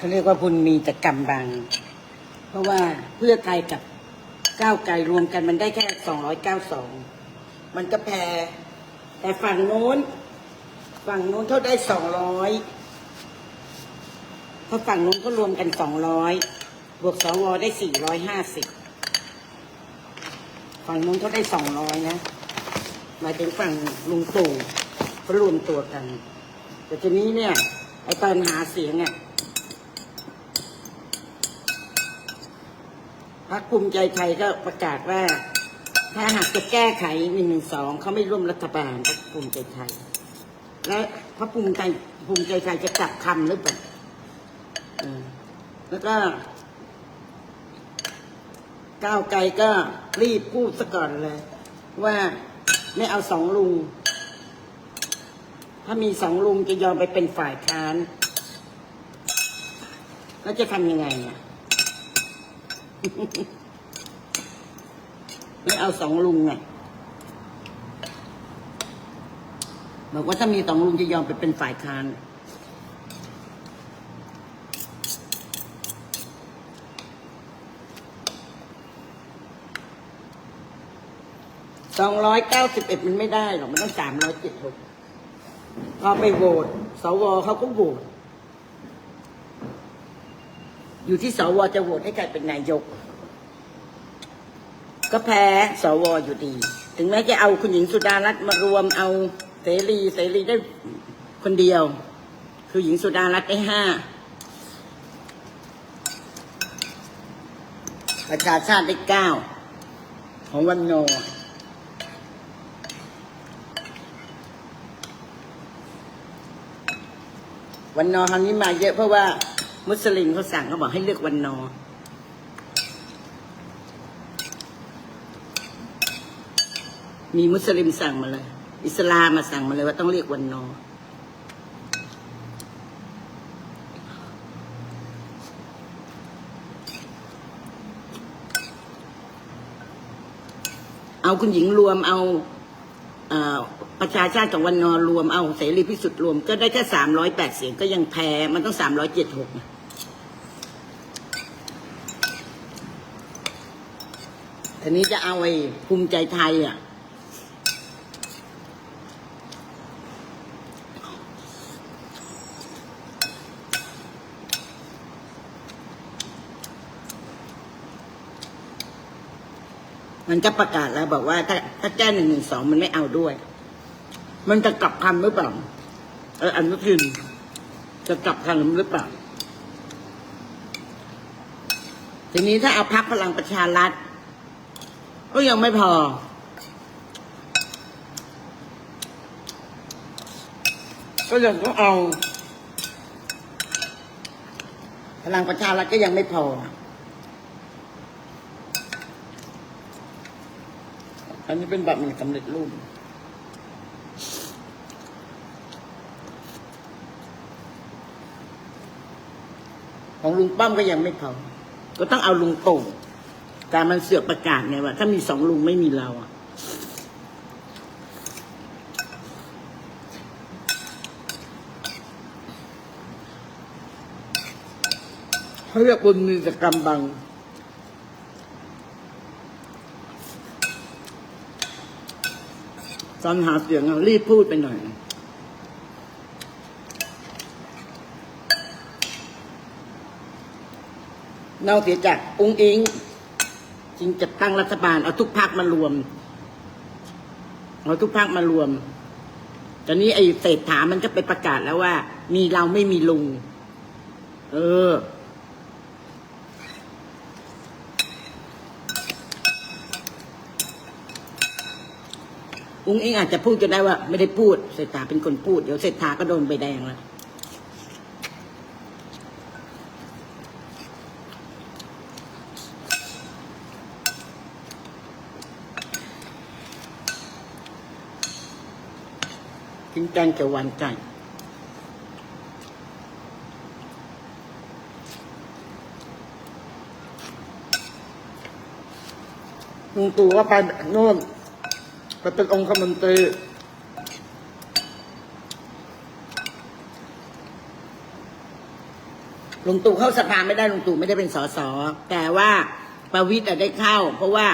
เขาเรียกว่าบุญมีแต่กำบัง เพราะว่าเพื่อไทยกับก้าวไกลรวมกันมันได้แค่สองร้อยเก้าสองมันก็แพ้แต่ฝั่งโน้น ฝั่งโน้นเขาได้สองร้อยเพราะฝั่งโน้นก็รวมกันสองร้อยบวกสวได้สี่ร้อยห้าสิบฝั่งโน้นเขาได้สองร้อยนะหมายถึงฝั่งลุงตู่เขารวมตัวกัน แต่ทีนี้เนี่ยไอตอนหาเสียงเนี่ พรรคภูมิใจไทยก็ประกาศว่า ถ้าหากจะแก้ไขหนึ่งหนึ่งสองเขาไม่ร่วมรัฐบาลพรรคภูมิใจไทย และพระภูมิใจภูมิใจไทยจะกลับคำหรือเปล่าแล้วก็ก้าวไกลก็รีบพูดซะก่อนเลย ว่าไม่เอาสองลุง ถ้ามีสองลุงจะยอมไปเป็นฝ่ายค้าน แล้วจะทำยังไงอะ ไม่เอาสองลุงอะบอกว่าถ้ามีสองลุงจะยอมไปเป็นฝ่ายค้านสองร้อยเก้าสิบเอ็ดมันไม่ได้หรอก มันต้องสามร้อยเจ็ดหกพอไปโหวตสวเขาก็โหวต อยู่ที่สวจะโหวตให้ใครเป็นนายก ก็แพ้สวอยู่ดี ถึงแม้จะเอาคุณหญิงสุดารัตน์มารวมเอาเสรีเสรีได้คนเดียว คือหญิงสุดารัตน์ได้ห้าประชาชาติได้เก้าของวันโน วันนอคราวนี้มาเยอะเพราะว่า มุสลิมเขาสั่งเขาบอกให้เลือกวันนอ มีมุสลิมสั่งมาเลย อิสลามมาสั่งมาเลยว่าต้องเรียกวันนอเอาคุณหญิงรวมเอาอ่อ ประชาชาติของวันนอรวมเอาเสรีพิสุทธิ์รวมก็ได้แค่สามร้อยแปดเสียงก็ยังแพ้มันต้องสามร้อยเจ็ดหกทีนี้จะเอาไอ้ภูมิใจไทยอะมันก็ประกาศแล้วบอกว่าถ้าถ้าแก้หนึ่งหนึ่งสองมันไม่เอาด้วย มันจะกลับคำหรือเปล่าเอออนุทินจะกลับคำหรือเปล่า ทีนี้ถ้าเอาพักพลังประชารัฐก็ยังไม่พอ ก็ยังต้องเอา พลังประชารัฐก็ยังไม่พออันนี้เป็นแบบหนึ่งสำเร็จรูป ของลุงป้อมก็ยังไม่พอก็ต้องเอาลุงตู่แต่มันเสือกประกาศไงว่า ถ้ามีสองลุงไม่มีเราอะเขาเรียกบุญมีแต่กำบัง ตอนหาเสียงรีบพูดไปหน่อย เน่าเสียจากองค์อิงจริงจะตั้งรัฐบาลเอาทุกพักมารวมเอาทุกพักมารวม ตอนนี้ไอ้เศรษฐามันก็ไปประกาศแล้วว่า มีเราไม่มีลุง เออ อุ้งอิงอาจจะพูดก็ได้ว่า ไม่ได้พูด เศรษฐาเป็นคนพูด เดี๋ยวเศรษฐาก็โดนใบแดงแล้ว กินแกงเขียวหวานไก่ลุงตู่ก็ไปโน่นไปเป็นองค์คมนตรีลุงตู่เข้าสภาไม่ได้ลุงตู่ไม่ได้เป็นสสแต่ว่าประวิตรอะได้เข้า เพราะว่า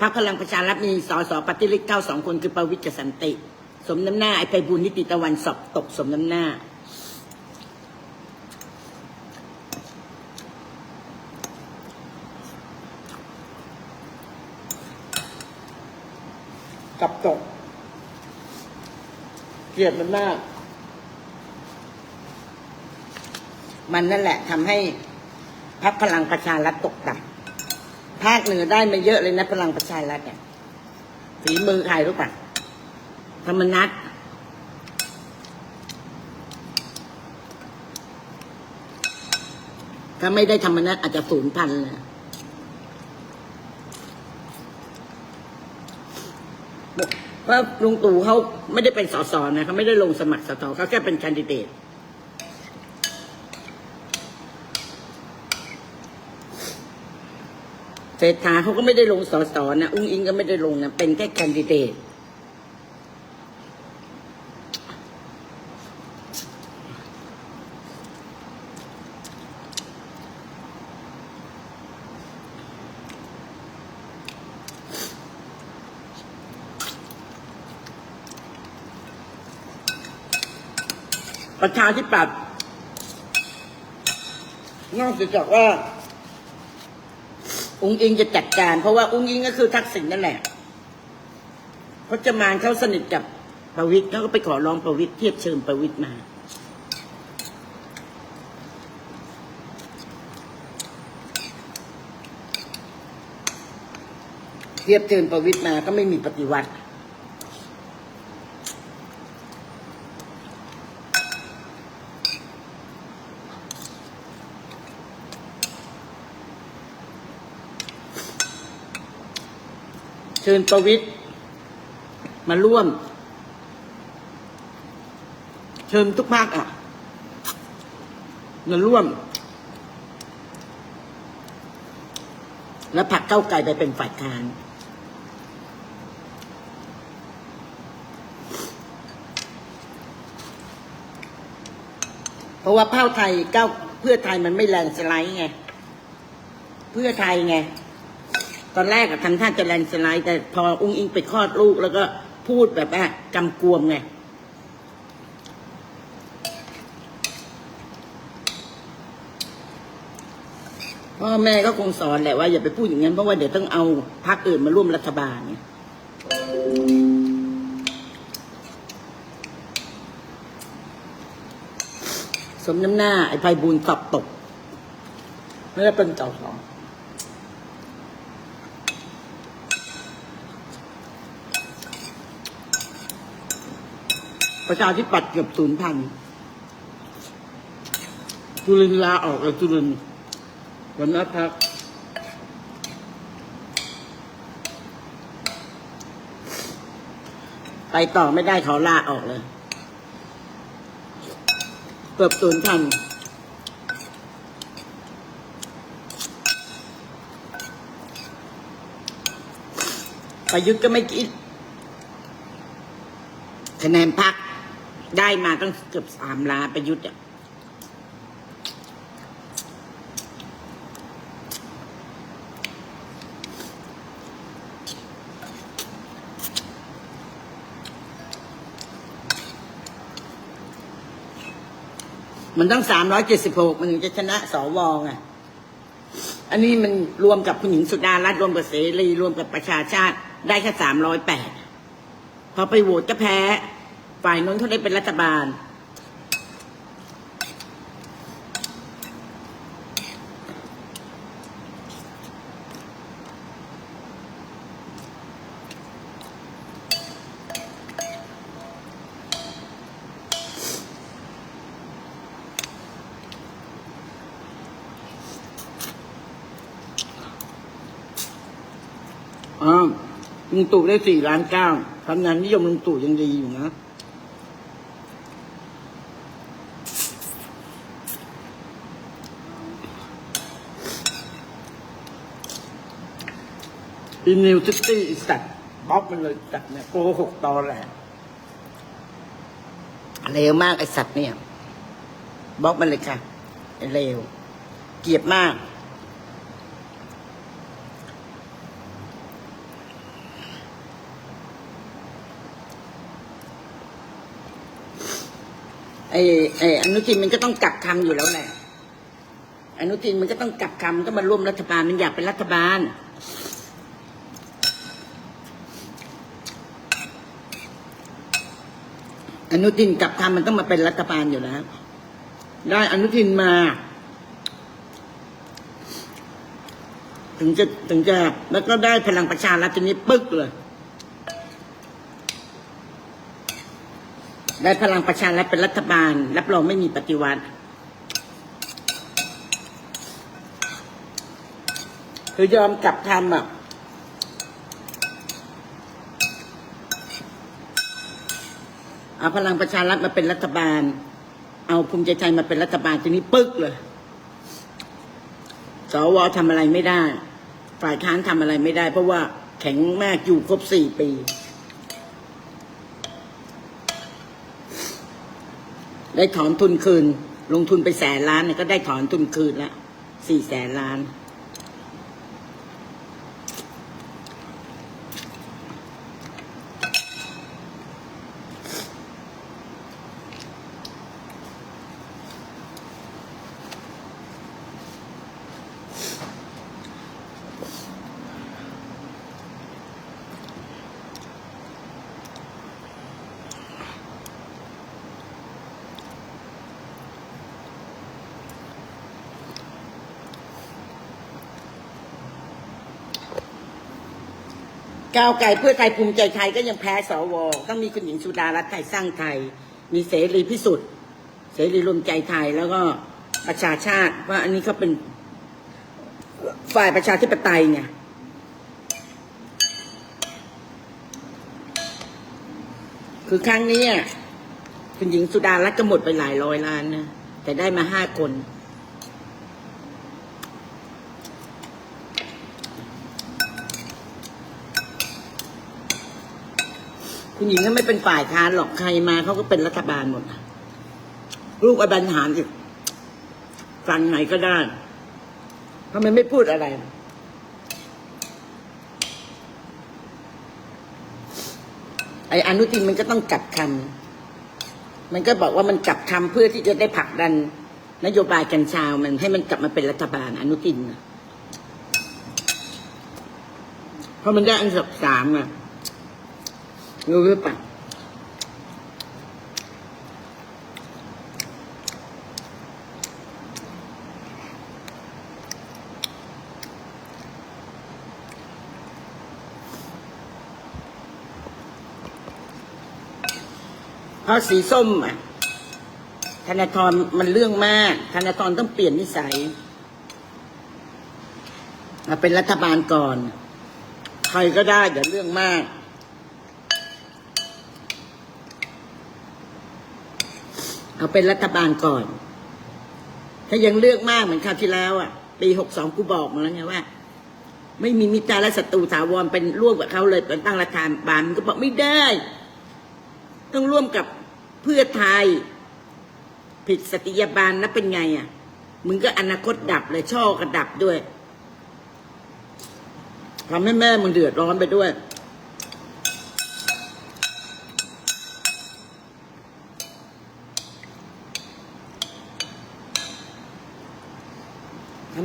พรรคพลังประชารัฐมีสสปฏิริษีเข้าสองคนคือประวิตรกับสันติ สมน้ำหน้าไอ้ไปบุญนิติตะวันสอบตกสมน้ำหน้า กับตก เกลียดมันมาก มันนั่นแหละทำให้พรรคพลังประชารัฐตกต่ำภาคเหนือได้มาเยอะเลยนะพลังประชารัฐเนี่ยฝีมือใครรู้ปะ ธรรมนัตถ้าไม่ได้ธรรมนัตอาจจะศูนย์พันเลยเพราะลุงตู่เขาไม่ได้เป็นสสนะเขาไม่ได้ลงสมัครสสเขาแค่เป็นแคนดิเดตเศรษฐาเขาก็ไม่ได้ลงสสนะ อุ้งอิงก็ไม่ได้ลงนะ เป็นแค่แคนดิเดต ประชาธิปัตย์นอกจากว่าอุ้งอิงจะจัดการ เพราะว่าอุ้งอิงก็คือทักษิณนั่นแหละพจมานเขาสนิทกับประวิตรเขาก็ไปขอร้องประวิตรเทียบเชิญประวิตรมาเทียบเชิญประวิตรมาก็ไม่มีปฏิวัติ ชิญประวิตรมาร่วม เชิญทุกภาคอะมาร่วม แล้วผลักเก้าไกลไปเป็นฝ่ายค้านเพราะว่าเพ้าไทยเก้าเพื่อไทยมันไม่แรงสไลด์ไง เพื่อไทยไง ตอนแรกอะทำท่าจะแลนสไลด์แต่พออุ้งอิงไปคลอดลูกแล้วก็พูดแบบว่ากำกวมไงพ่อแม่ก็คงสอนแหละว่าอย่าไปพูดอย่างนั้นเพราะว่าเดี๋ยวต้องเอาพรรคอื่นมาร่วมรัฐบาลไงสมน้ำหน้า ไอ้ไพบูลสอบตก ไม่ได้เป็นเจ้าของ ประชาธิปัตย์เกือบศูนย์พันจุลินลาออกแล้วจุลินวันนัพักไปต่อไม่ได้เขาลาออกเลย เกือบศูนย์พันประยุทธ์ก็ไม่คิดคะแนนพัก ได้มาตั้งเกือบสามล้านประยุทธ์อะมันต้องสามร้อยเจ็ดสิบหกมันถึงจะชนะสวไงอันนี้มันรวมกับคุณหญิงสุดารัตน์รวมกับเสรีรวมกับประชาชาติได้แค่สามร้อยแปดพอไปโหวตก็แพ้ ฝ่ายนู้นเขาได้เป็นรัฐบาล อ๋อลุงตู่ได้สี่ล้านเก้าคะแนนนิยมลุงตู่ยังดีอยู่นะ อีนิวซิตี้อีสัตว์บ๊อบมันเลยจัดเนี่ยโกหกตอแหลเลวมากไอสัตว์เนี่ยบล็อกมันเลยค่ะเลวเกลียดมาก ไอ้ไอ้อนุทินมันก็ต้องกลับคำอยู่แล้วแหละอนุทินมันก็ต้องกลับคำก็มาร่วมรัฐบาลมันอยากเป็นรัฐบาล อนุทินกลับคำมันต้องมาเป็นรัฐบาลอยู่แล้ว ได้อนุทินมา ถึงจะถึงจะแล้วก็ได้พลังประชารัฐทีนี้ปึ๊กเลย ได้พลังประชารัฐเป็นรัฐบาล รับรองไม่มีปฏิวัติคือยอมกลับคำอะ เอาพลังประชารัฐมาเป็นรัฐบาล เอาภูมิใจไทยมาเป็นรัฐบาลทีนี้ปึ๊กเลยสวทำอะไรไม่ได้ ฝ่ายค้านทำอะไรไม่ได้ เพราะว่าแข็งมากอยู่ครบสี่ปี ได้ถอนทุนคืน ลงทุนไปแสนล้านเนี่ยก็ได้ถอนทุนคืนละสี่แสนล้าน ก้าวไกลเพื่อไทยภูมิใจไทยก็ยังแพ้สวต้องมีคุณหญิงสุดารัตน์ไทยสร้างไทย มีเสรีพิสุทธิ์เสรีรวมใจไทยแล้วก็ประชาชาติว่าอันนี้เขาเป็นฝ่ายประชาธิปไตยไงคือครั้งนี้คุณหญิงสุดารัตน์ก็หมดไปหลายร้อยล้านนะแต่ได้มาห้าคน คุณหญิงก็ไม่เป็นฝ่ายค้านหรอกใครมาเขาก็เป็นรัฐบาลหมดลูกอบรรหารสิฟังไหนก็ได้ทำไมไม่พูดอะไรไอ้อนุทินมันก็ต้องกลับคำมันก็บอกว่ามันกลับคำเพื่อที่จะได้ผลักดัน นโยบายกัญชา มันให้มันกลับมาเป็นรัฐบาลอนุทินเพราะมันได้อันดับสามไง รู้หรือเปล่าเพราะสีส้มอะ ธนาธรมันเรื่องมาก ธนาธรต้องเปลี่ยนนิสัยมาเป็นรัฐบาลก่อน ใครก็ได้อย่าเรื่องมาก เอาเป็นรัฐบาลก่อน ถ้ายังเลือกมากเหมือนคราวที่แล้วอะ ปีหกสองกูบอกมาแล้วไงว่า ไม่มีมิตรและศัตรูถาวรเป็นร่วมกับเขาเลยเป็นตั้งรัฐบาลมันก็บอกไม่ได้ ต้องร่วมกับเพื่อไทย ผิดสติยาบาลนะเป็นไงอะมึงก็อนาคตดับเลยช่อก็ดับด้วยทำให้แม่มึงเดือดร้อนไปด้วย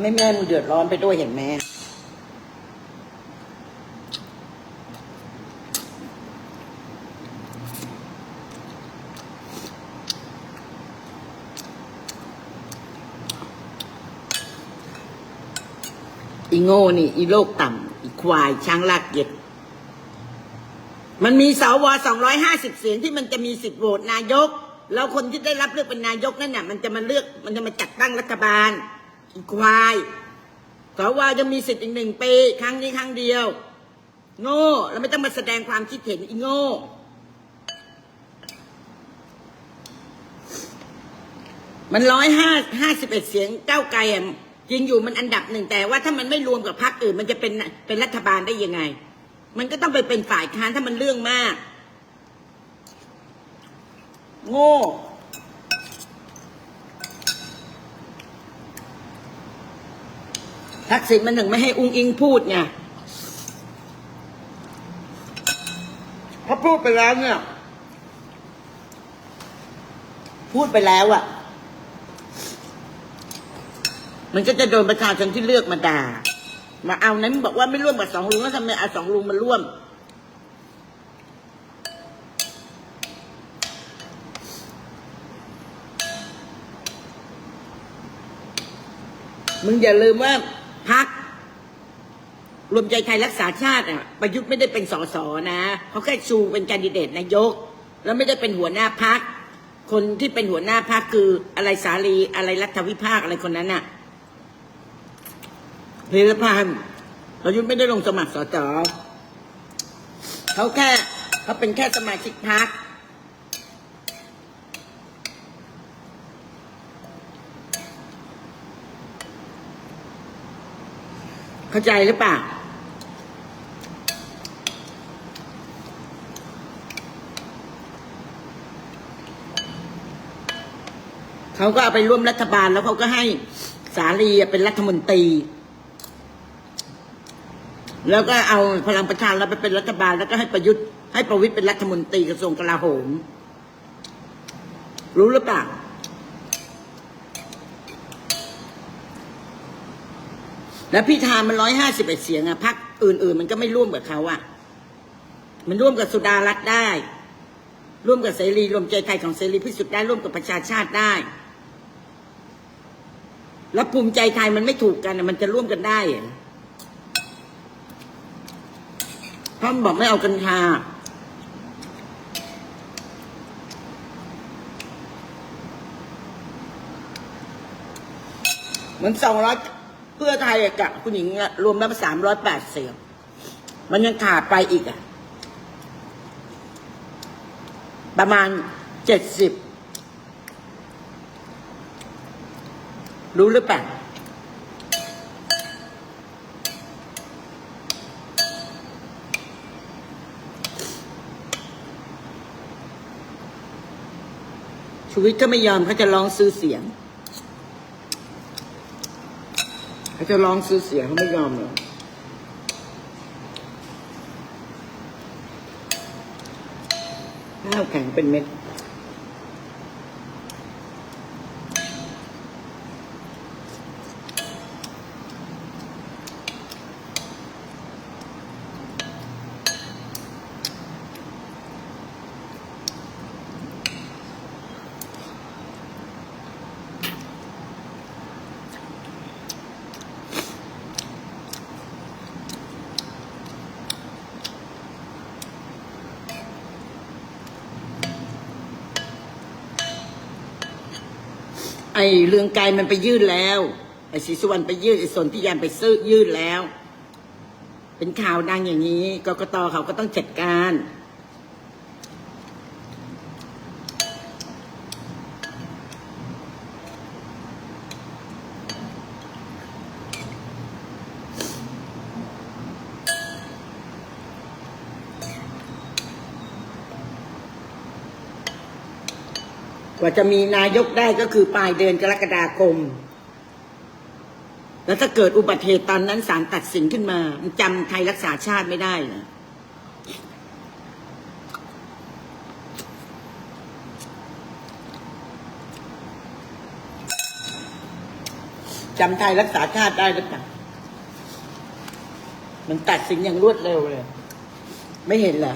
ให้แม่มึงเดือดร้อนไปด้วยเห็นไหมอีโง่นี่ อีโลกต่ำอีควายช้างลากเย็ดมันมีสวสองร้อยห้าสิบเสียงที่มันจะมีสิทธิ์โหวตนายก แล้วคนที่ได้รับเลือกเป็นนายกนั่นน่ะมันจะมาเลือกมันจะมาจัดตั้งรัฐบาล อีควายสวจะมีสิทธิ์อีกหนึ่งปี ครั้งนี้ครั้งเดียว โง่แล้วไม่ต้องมาแสดงความคิดเห็นอีโง่มันร้อยห้าห้าสิบเอ็ดเสียงเก้าไกลอะจริงอยู่มันอันดับหนึ่งแต่ว่าถ้ามันไม่รวมกับพรรคอื่น มันจะเป็นเป็นรัฐบาลได้ยังไง มันก็ต้องไปเป็นฝ่ายค้านถ้ามันเรื่องมาก โง่ ทักษิณมันถึงไม่ให้อุ้งอิงพูดไงเพราะพูดไปแล้วเนี่ย พูดไปแล้วอะ่ะ มันก็จะโดนประชาชนที่เลือกมาด่า มาเอานั้นบอกว่าไม่ร่วมกับสองลุงแล้วทำไมเอาสองลุงมาร่วม มึงอย่าลืมว่า พักรวมใจไทยรักษาชาติอะประยุทธ์ไม่ได้เป็นสสนะเขาแค่ชูเป็นแคนดิเดตนายก แล้วไม่ได้เป็นหัวหน้าพักคนที่เป็นหัวหน้าพักคืออะไรสาลีอะไรรัฐวิภาคอะไรคนนั้นน่ะเพลพันธ์ประยุทธ์ไม่ได้ลงสมัครสสเขาแค่เขาเป็นแค่สมาชิกพัก เข้าใจหรือเปล่าเขาก็เอาไปร่วมรัฐบาลแล้วเขาก็ให้สาลีเป็นรัฐมนตรี แล้วก็เอาพลังประชารัฐไปเป็นรัฐบาล แล้วก็ให้ประยุทธ์ให้ประวิตยเป็นรัฐมนตรีกระทรวงกลาโหม รู้หรือเปล่า แล้วพิธามันร้อยห้าสิบเอ็ดเสียงอะพักอื่น ๆ มันก็ไม่ร่วมกับเขาอะมันร่วมกับสุดารัฐได้ ร่วมกับเสรีรวมใจไทยของเสรีพิสุทธิ์ได้ร่วมกับประชาชาติได้ แล้วภูมิใจไทยมันไม่ถูกกันอะมันจะร่วมกันได้เหรอเพราะมันบอกไม่เอากัญชาเหมือนสองร้อย เพื่อไทยกับคุณหญิงรวมแล้วสามร้อยแปดเสียง มันยังขาดไปอีกอะประมาณเจ็ดสิบรู้หรือเปล่าชูวิทย์ก็ไม่ยอมเขาจะร้องซื้อเสียง เขาจะร้องซื้อเสียงเขาไม่ยอมหรอกข้าวแข็งเป็นเม็ด เรื่องไกลมันไปยื่นแล้วไอ้ศรีสุวรรณไปยื่นไอ้สนธิยานไปซื้อยื่นแล้ว เป็นข่าวดังอย่างนี้กกตเขาก็ต้องจัดการ ว่าจะมีนายกได้ก็คือปลายเดือนกรกฎาคม แล้วถ้าเกิดอุบัติเหตุตอนนั้นศาลตัดสินขึ้นมามันจำไทยรักษาชาติไม่ได้เหรอจำไทยรักษาชาติได้หรือเปล่ามันตัดสินอย่างรวดเร็วเลย ไม่เห็นเหรอ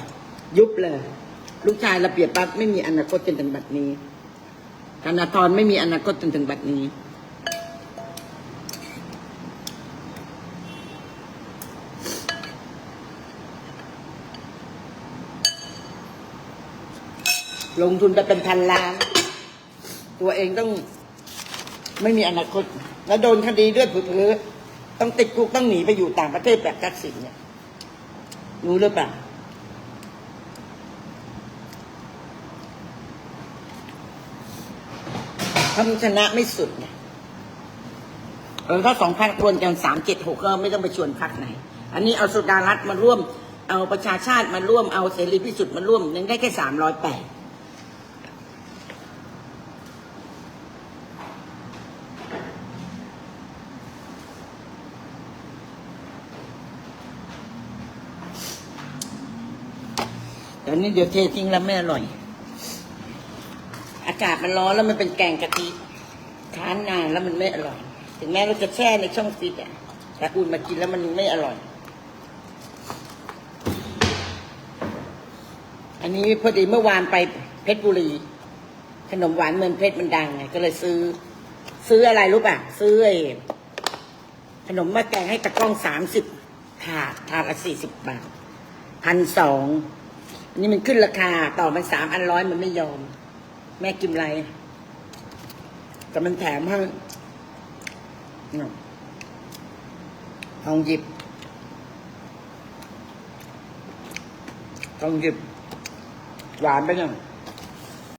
ยุบเลย ลูกชายระเบียบปั๊บไม่มีอนาคตจนถึงบัดนี้ ธนาธรไม่มีอนาคตจนถึงบัดนี้ ลงทุนไปเป็นพันล้าน ตัวเองต้องไม่มีอนาคต แล้วโดนคดีด้วยผือต้องติดคุกต้องหนีไปอยู่ต่างประเทศแบบทักษิณเนี่ยรู้หรือเปล่า ถ้ามันชนะไม่สุดเนี่ยเออถ้าสองพักรวมกันสามเจ็ดหกก็ไม่ต้องไปชวนพักไหน อันนี้เอาสุดารัฐมาร่วม เอาประชาชาติมาร่วมเอาเสรีพิสุทธิ์มาร่วมยังได้แค่สามร้อยแปดแต่นี้เดี๋ยวเททิ้งแล้วไม่อร่อย อากาศมันร้อนแล้วมันเป็นแกงกะทิค้านนานแล้วมันไม่อร่อย ถึงแม้เราจะแช่ในช่องฟิตอะแต่อุ่นมากินแล้วมันไม่อร่อย อันนี้พอดีเมื่อวานไปเพชรบุรี ขนมหวานเมืองเพชรมันดังไงก็เลยซื้อ ซื้ออะไรรู้ป่ะ ซื้อไอ้ขนมมะแกงให้ตะกล้องสามสิบถาดถาดละสี่สิบบาทพันสองอันนี้มันขึ้นราคาต่อมันสามอันร้อยมันไม่ยอม แม่กิมไรแต่มันแถมให้ทองหยิบทองหยิบ หวานไปหน่อย